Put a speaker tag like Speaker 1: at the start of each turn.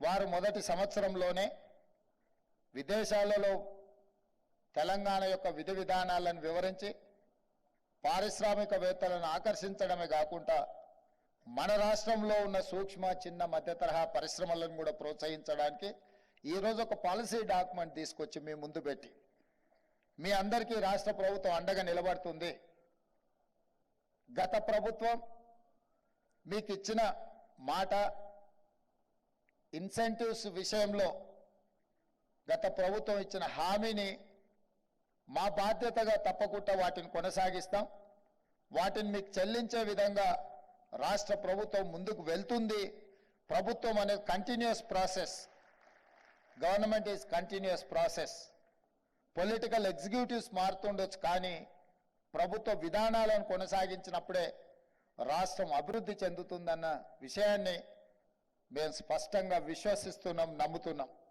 Speaker 1: వారు మొదటి సంవత్సరంలోనే విదేశాలలో తెలంగాణ యొక్క విధి విధానాలను వివరించి పారిశ్రామికవేత్తలను ఆకర్షించడమే కాకుండా మన రాష్ట్రంలో ఉన్న సూక్ష్మ చిన్న మధ్య తరహా పరిశ్రమలను కూడా ప్రోత్సహించడానికి ఈరోజు ఒక పాలసీ డాక్యుమెంట్ తీసుకొచ్చి మీ ముందు పెట్టి మీ అందరికీ రాష్ట్ర ప్రభుత్వం అండగా నిలబడుతుంది. గత ప్రభుత్వం మీకు ఇచ్చిన మాట ఇన్సెంటివ్స్ విషయంలో గత ప్రభుత్వం ఇచ్చిన హామీని మా బాధ్యతగా తప్పకుండా వాటిని కొనసాగిస్తాం. వాటిని మీకు చెల్లించే విధంగా రాష్ట్ర ప్రభుత్వం ముందుకు వెళ్తుంది. ప్రభుత్వం అనేది continuous process government is continuous process political executives మారుతుండొచ్చు కానీ ప్రభుత్వ విధానాలను కొనసాగించినప్పుడే రాష్ట్రం అభివృద్ధి చెందుతుందన్న విషయాన్ని మేము స్పష్టంగా విశ్వసిస్తున్నాం నమ్ముతున్నాం.